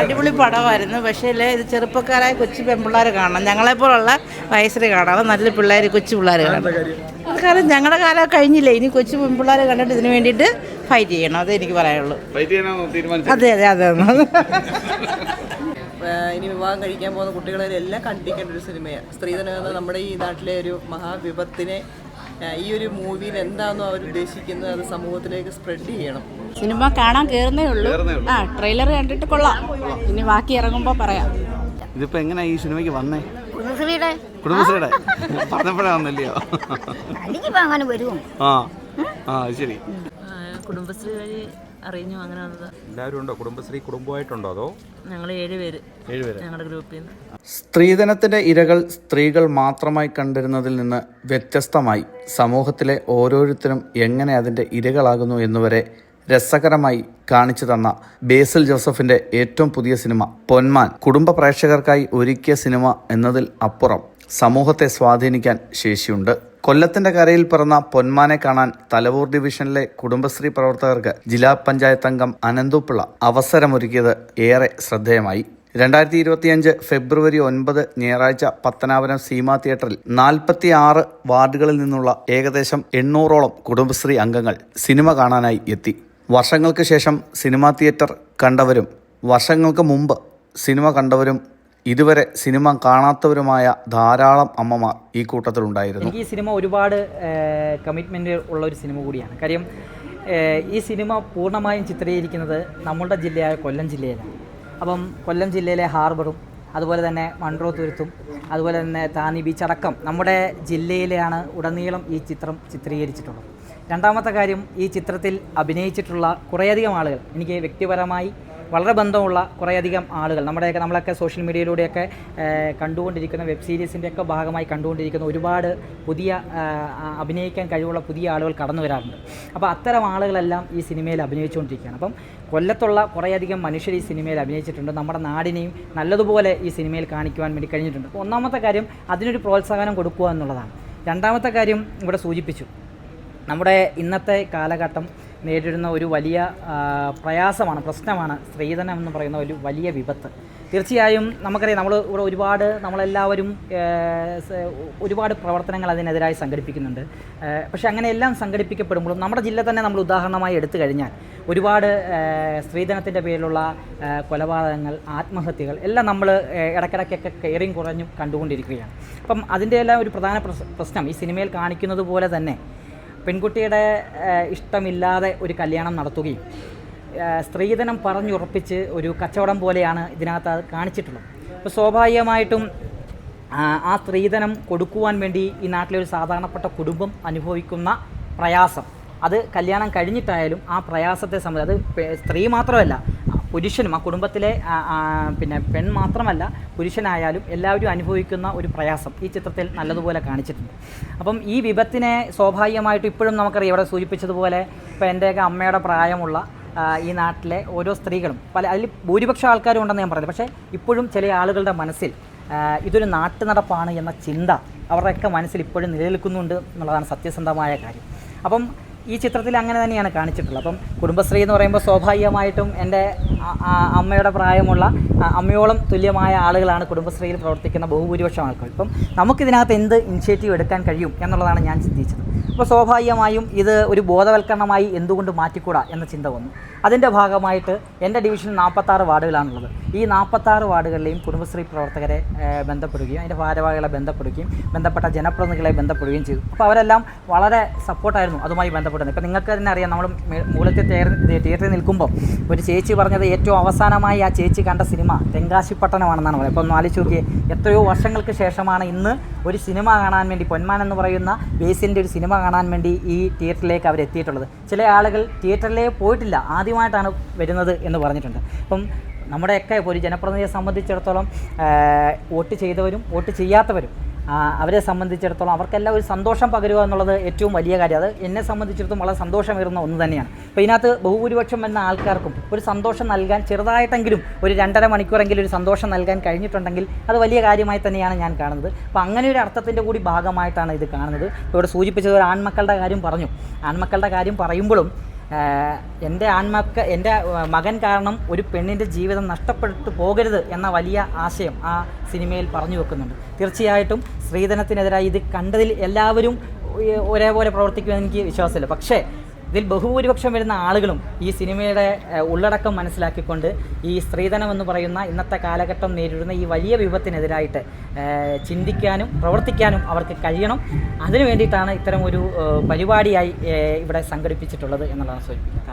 അടിപൊളി പടമായിരുന്നു. പക്ഷേ ഇത് ചെറുപ്പക്കാരായ കൊച്ചു പെൺപിള്ളേർ കാണണം. ഞങ്ങളെപ്പോലുള്ള വയസ്സിൽ കാണാതെ നല്ല പിള്ളേർ കൊച്ചു പിള്ളേർ കാണണം കാരണം ഞങ്ങളുടെ കാലം കഴിഞ്ഞില്ലേ? ഇനി കൊച്ചു പെൺപിള്ളേർ കണ്ടിട്ട് ഇതിന് വേണ്ടിയിട്ട് ഫൈറ്റ് ചെയ്യണം. അതേ എനിക്ക് പറയാനുള്ളൂ. ഫൈറ്റ് ചെയ്യാനോ തീരുമാനിച്ചു അതെ അതെ അതെ ഇനി വിവാഹം കഴിക്കാൻ പോകുന്ന കുട്ടികളെല്ലാം കണ്ടിരിക്കേണ്ട ഒരു സിനിമയാണ് സ്ത്രീധനം എന്ന നമ്മുടെ ഈ നാട്ടിലെ ഒരു മഹാവിപത്തിനെ ഈ ഒരു മൂവിയിൽ എന്താണോ അവർ ഉദ്ദേശിക്കുന്നത് അത് സമൂഹത്തിലേക്ക് സ്പ്രെഡ് ചെയ്യണം. സിനിമ കാണാൻ കയറുന്നേ ഉള്ളൂ. ആ ട്രെയിലർ കണ്ടിട്ട് കൊള്ളാം. ഇനി ബാക്കി ഇറങ്ങുമ്പോൾ പറയാം. ഇതിപ്പോ എങ്ങനെ ഈ സിനിമയ്ക്ക് വന്നേ? കുടുംബശ്രീയുടെ? കുടുംബശ്രീയുടെ? പറഞ്ഞപ്പോഴേ വന്നില്ലയോ? അല്ലെങ്കിൽ അങ്ങനെ വരുമോ ആ ആ ശരി. കുടുംബശ്രീ വഴി അറിഞ്ഞു അങ്ങനെ വന്നത്? എല്ലാവരും ഉണ്ടോ? കുടുംബശ്രീ കുടുംബമായിട്ടുണ്ടോ അതോ? ഞങ്ങൾ ഏഴ് പേര്. ഏഴുപേര് ഞങ്ങളുടെ ഗ്രൂപ്പിൽ നിന്ന്. സ്ത്രീധനത്തിന്റെ ഇരകൾ സ്ത്രീകൾ മാത്രമായി കണ്ടിരുന്നതിൽ നിന്ന് വ്യത്യസ്തമായി. സമൂഹത്തിലെ ഓരോരുത്തരും എങ്ങനെ അതിന്റെ ഇരകളാകുന്നു എന്നുവരെ രസകരമായി കാണിച്ചു തന്ന ബേസിൽ ജോസഫിന്റെ ഏറ്റവും പുതിയ സിനിമ പൊന്മാൻ. കുടുംബ പ്രേക്ഷകർക്കായി ഒരുക്കിയ സിനിമ എന്നതിൽ അപ്പുറം സമൂഹത്തെ സ്വാധീനിക്കാൻ ശേഷിയുണ്ട്. കൊല്ലത്തിന്റെ കരയിൽ പിറന്ന പൊന്മാനെ കാണാൻ തലവൂർ ഡിവിഷനിലെ കുടുംബശ്രീ പ്രവർത്തകർക്ക് ജില്ലാ പഞ്ചായത്ത് അംഗം അനന്തുപിള്ള അവസരമൊരുക്കിയത് ഏറെ ശ്രദ്ധേയമായി. രണ്ടായിരത്തി ഇരുപത്തിയഞ്ച് ഫെബ്രുവരി ഒൻപത് ഞായറാഴ്ച പത്തനാപുരം സീമ തിയേറ്ററിൽ നാൽപ്പത്തി ആറ് വാർഡുകളിൽ നിന്നുള്ള ഏകദേശം എണ്ണൂറോളം കുടുംബശ്രീ അംഗങ്ങൾ സിനിമ കാണാനായി എത്തി. വർഷങ്ങൾക്ക് ശേഷം സിനിമാ തിയേറ്റർ കണ്ടവരും വർഷങ്ങൾക്ക് മുമ്പ് സിനിമ കണ്ടവരും ഇതുവരെ സിനിമ കാണാത്തവരുമായ ധാരാളം അമ്മമാർ ഈ കൂട്ടത്തിലുണ്ടായിരുന്നു. ഈ സിനിമ ഒരുപാട് കമ്മിറ്റ്മെന്റ് ഉള്ള ഒരു സിനിമ കൂടിയാണ്. കാര്യം ഈ സിനിമ പൂർണമായും ചിത്രീകരിക്കുന്നത് നമ്മളുടെ ജില്ലയായ കൊല്ലം ജില്ലയിലാണ്. അപ്പം കൊല്ലം ജില്ലയിലെ ഹാർബറും അതുപോലെ തന്നെ മൺട്രോ തുരുത്തും അതുപോലെ തന്നെ താനി ബീച്ച് അടക്കം നമ്മുടെ ജില്ലയിലെയാണ് ഉടനീളം ഈ ചിത്രം ചിത്രീകരിച്ചിട്ടുള്ളത്. രണ്ടാമത്തെ കാര്യം ഈ ചിത്രത്തിൽ അഭിനയിച്ചിട്ടുള്ള കുറേയധികം ആളുകൾ എനിക്ക് വ്യക്തിപരമായി വളരെ ബന്ധമുള്ള കുറേയധികം ആളുകൾ നമ്മുടെയൊക്കെ നമ്മളൊക്കെ സോഷ്യൽ മീഡിയയിലൂടെയൊക്കെ കണ്ടുകൊണ്ടിരിക്കുന്ന വെബ് സീരീസിന്റെയൊക്കെ ഭാഗമായി കണ്ടുകൊണ്ടിരിക്കുന്ന ഒരുപാട് പുതിയ അഭിനയിക്കാൻ കഴിവുള്ള പുതിയ ആളുകൾ കടന്നു വരാറുണ്ട്. അപ്പോൾ അത്തരം ആളുകളെല്ലാം ഈ സിനിമയിൽ അഭിനയിച്ചുകൊണ്ടിരിക്കുകയാണ്. അപ്പം കൊല്ലത്തുള്ള കുറേയധികം മനുഷ്യർ ഈ സിനിമയിൽ അഭിനയിച്ചിട്ടുണ്ട്. നമ്മുടെ നാടിനെയും നല്ലതുപോലെ ഈ സിനിമയിൽ കാണിക്കുവാൻ വേണ്ടി കഴിഞ്ഞിട്ടുണ്ട്. അപ്പോൾ ഒന്നാമത്തെ കാര്യം അതിനൊരു പ്രോത്സാഹനം കൊടുക്കുക എന്നുള്ളതാണ്. രണ്ടാമത്തെ കാര്യം ഇവിടെ സൂചിപ്പിച്ചു. നമ്മുടെ ഇന്നത്തെ കാലഘട്ടം നേരിടുന്ന ഒരു വലിയ പ്രയാസമാണ് പ്രശ്നമാണ് സ്ത്രീധനം എന്ന് പറയുന്ന ഒരു വലിയ വിപത്ത്. തീർച്ചയായും നമുക്കറിയാം നമ്മൾ ഇവിടെ ഒരുപാട് നമ്മളെല്ലാവരും ഒരുപാട് പ്രവർത്തനങ്ങൾ അതിനെതിരായി സംഘടിപ്പിക്കുന്നുണ്ട്. പക്ഷെ അങ്ങനെയെല്ലാം സംഘടിപ്പിക്കപ്പെടുമ്പോഴും നമ്മുടെ ജില്ല തന്നെ നമ്മൾ ഉദാഹരണമായി എടുത്തു കഴിഞ്ഞാൽ ഒരുപാട് സ്ത്രീധനത്തിന്റെ പേരിലുള്ള കൊലപാതകങ്ങൾ ആത്മഹത്യകൾ എല്ലാം നമ്മൾ ഇടയ്ക്കിടയ്ക്കൊക്കെ കയറിയും കുറഞ്ഞും കണ്ടുകൊണ്ടിരിക്കുകയാണ്. അപ്പം അതിന്റെ എല്ലാം ഒരു പ്രധാന പ്രശ്നം ഈ സിനിമയിൽ കാണിക്കുന്നത് പോലെ തന്നെ പെൺകുട്ടിയുടെ ഇഷ്ടമില്ലാതെ ഒരു കല്യാണം നടത്തുകയും സ്ത്രീധനം പറഞ്ഞുറപ്പിച്ച് ഒരു കച്ചവടം പോലെയാണ് ഇതിനകത്ത് കാണിച്ചിട്ടുള്ളത്. അപ്പോൾ സ്വാഭാവികമായിട്ടും ആ, ആ സ്ത്രീധനം കൊടുക്കുവാൻ വേണ്ടി ഈ നാട്ടിലെ ഒരു സാധാരണപ്പെട്ട കുടുംബം അനുഭവിക്കുന്ന പ്രയാസം. അത് കല്യാണം കഴിഞ്ഞിട്ടായാലും ആ പ്രയാസത്തെ സംബന്ധിച്ച് അത് സ്ത്രീ മാത്രമല്ല പുരുഷനും ആ കുടുംബത്തിലെ പിന്നെ പെൺ മാത്രമല്ല പുരുഷനായാലും എല്ലാവരും അനുഭവിക്കുന്ന ഒരു പ്രയാസം ഈ ചിത്രത്തിൽ നല്ലതുപോലെ കാണിച്ചിട്ടുണ്ട്. അപ്പം ഈ വിപത്തിനെ സ്വാഭാവികമായിട്ട് ഇപ്പോഴും നമുക്കറിയാം ഇവിടെ സൂചിപ്പിച്ചതുപോലെ ഇപ്പോൾ എന്റെയൊക്കെ അമ്മയുടെ പ്രായമുള്ള ഈ നാട്ടിലെ ഓരോ സ്ത്രീകളും പല അതിൽ ഭൂരിപക്ഷം ആൾക്കാരും ഉണ്ടെന്ന് ഞാൻ പറയുന്നത് പക്ഷേ ഇപ്പോഴും ചില ആളുകളുടെ മനസ്സിൽ ഇതൊരു നാട്ടു നടപ്പാണ് എന്ന ചിന്ത അവരുടെയൊക്കെ മനസ്സിൽ ഇപ്പോഴും നിലനിൽക്കുന്നുണ്ട് എന്നുള്ളതാണ് സത്യസന്ധമായ കാര്യം. അപ്പം ഈ ചിത്രത്തിൽ അങ്ങനെ തന്നെയാണ് കാണിച്ചിട്ടുള്ളത്. അപ്പം കുടുംബശ്രീ എന്ന് പറയുമ്പോൾ സ്വാഭാവികമായിട്ടും എന്റെ അമ്മയുടെ പ്രായമുള്ള അമ്മയോളം തുല്യമായ ആളുകളാണ് കുടുംബശ്രീയിൽ പ്രവർത്തിക്കുന്ന ബഹുഭൂരിപക്ഷം ആൾക്കാർ. ഇപ്പം നമുക്കിതിനകത്ത് എന്ത് ഇനിഷ്യേറ്റീവ് എടുക്കാൻ കഴിയും എന്നുള്ളതാണ് ഞാൻ ചിന്തിച്ചത്. അപ്പോൾ സ്വാഭാവികമായും ഇത് ഒരു ബോധവൽക്കരണമായി എന്തുകൊണ്ട് മാറ്റിക്കൂടാ എന്ന ചിന്ത വന്നു. അതിന്റെ ഭാഗമായിട്ട് എന്റെ ഡിവിഷനിൽ നാൽപ്പത്താറ് വാർഡുകളാണുള്ളത്. ഈ നാൽപ്പത്താറ് വാർഡുകളിലെയും കുടുംബശ്രീ പ്രവർത്തകരെ ബന്ധപ്പെടുകയും അതിന്റെ ഭാരവാഹികളെ ബന്ധപ്പെടുകയും ബന്ധപ്പെട്ട ജനപ്രതിനിധികളെ ബന്ധപ്പെടുകയും ചെയ്തു. അപ്പോൾ അവരെല്ലാം വളരെ സപ്പോർട്ടായിരുന്നു അതുമായി ബന്ധപ്പെടുന്നത്. ഇപ്പോൾ നിങ്ങൾക്ക് തന്നെ അറിയാം നമ്മൾ മൂലത്തെ തിയേറ്ററിൽ നിൽക്കുമ്പോൾ ഒരു ചേച്ചി പറഞ്ഞത് ഏറ്റവും അവസാനമായി ആ ചേച്ചി കണ്ട സിനിമ തെങ്കാശിപ്പട്ടണമാണെന്നാണ് പറയുന്നത്. അപ്പോൾ ഒന്ന് ആലോചിച്ച് നോക്കിയേ എത്രയോ വർഷങ്ങൾക്ക് ശേഷമാണ് ഇന്ന് ഒരു സിനിമ കാണാൻ വേണ്ടി പൊന്മാൻ എന്ന് പറയുന്ന ബേസിന്റെ ഒരു സിനിമ കാണാൻ വേണ്ടി ഈ തിയേറ്ററിലേക്ക് അവർ എത്തിയിട്ടുള്ളത്. ചില ആളുകൾ തിയേറ്ററിലേ പോയിട്ടില്ല. ആദ്യമായിട്ടാണ് വരുന്നത് എന്ന് പറഞ്ഞിട്ടുണ്ട്. അപ്പം നമ്മുടെയൊക്കെ ഒരു ജനപ്രതിനിധിയെ സംബന്ധിച്ചിടത്തോളം വോട്ട് ചെയ്തവരും വോട്ട് ചെയ്യാത്തവരും അവരെ സംബന്ധിച്ചിടത്തോളം അവർക്കെല്ലാം ഒരു സന്തോഷം പകരുക എന്നുള്ളത് ഏറ്റവും വലിയ കാര്യം. അത് എന്നെ സംബന്ധിച്ചിടത്തോളം വളരെ സന്തോഷമേറുന്ന ഒന്ന് തന്നെയാണ്. അപ്പോൾ ഇതിനകത്ത് ബഹുഭൂരിപക്ഷം എന്ന ആൾക്കാർക്കും ഒരു സന്തോഷം നൽകാൻ ചെറുതായിട്ടെങ്കിലും ഒരു രണ്ടര മണിക്കൂറെങ്കിലും ഒരു സന്തോഷം നൽകാൻ കഴിഞ്ഞിട്ടുണ്ടെങ്കിൽ അത് വലിയ കാര്യമായി തന്നെയാണ് ഞാൻ കാണുന്നത്. അപ്പോൾ അങ്ങനെ ഒരു അർത്ഥത്തിന്റെ കൂടി ഭാഗമായിട്ടാണ് ഇത് കാണുന്നത്. ഇവിടെ സൂചിപ്പിച്ചത് ഒരു ആൺമക്കളുടെ കാര്യം പറഞ്ഞു. ആൺമക്കളുടെ കാര്യം പറയുമ്പോഴും എന്റെ ആൺമക്ക എന്റെ മകൻ കാരണം ഒരു പെണ്ണിന്റെ ജീവിതം നഷ്ടപ്പെട്ടു പോകരുത് എന്ന വലിയ ആശയം ആ സിനിമയിൽ പറഞ്ഞു വെക്കുന്നുണ്ട്. തീർച്ചയായിട്ടും സ്ത്രീധനത്തിനെതിരായി ഇത് കണ്ടതിൽ എല്ലാവരും ഒരേപോലെ പ്രവർത്തിക്കുമെന്ന് എനിക്ക് വിശ്വാസമില്ല. പക്ഷേ ഇതിൽ ബഹുഭൂരിപക്ഷം വരുന്ന ആളുകളും ഈ സിനിമയുടെ ഉള്ളടക്കം മനസ്സിലാക്കിക്കൊണ്ട് ഈ സ്ത്രീധനം എന്ന് പറയുന്ന ഇന്നത്തെ കാലഘട്ടം നേരിടുന്ന ഈ വലിയ വിപത്തിനെതിരായിട്ട് ചിന്തിക്കാനും പ്രവർത്തിക്കാനും അവർക്ക് കഴിയണം. അതിനു വേണ്ടിയിട്ടാണ് ഇത്തരം ഒരു പരിപാടിയായി ഇവിടെ സംഘടിപ്പിച്ചിട്ടുള്ളത് എന്നുള്ളതാണ് സൂചിപ്പിക്കുന്നത്.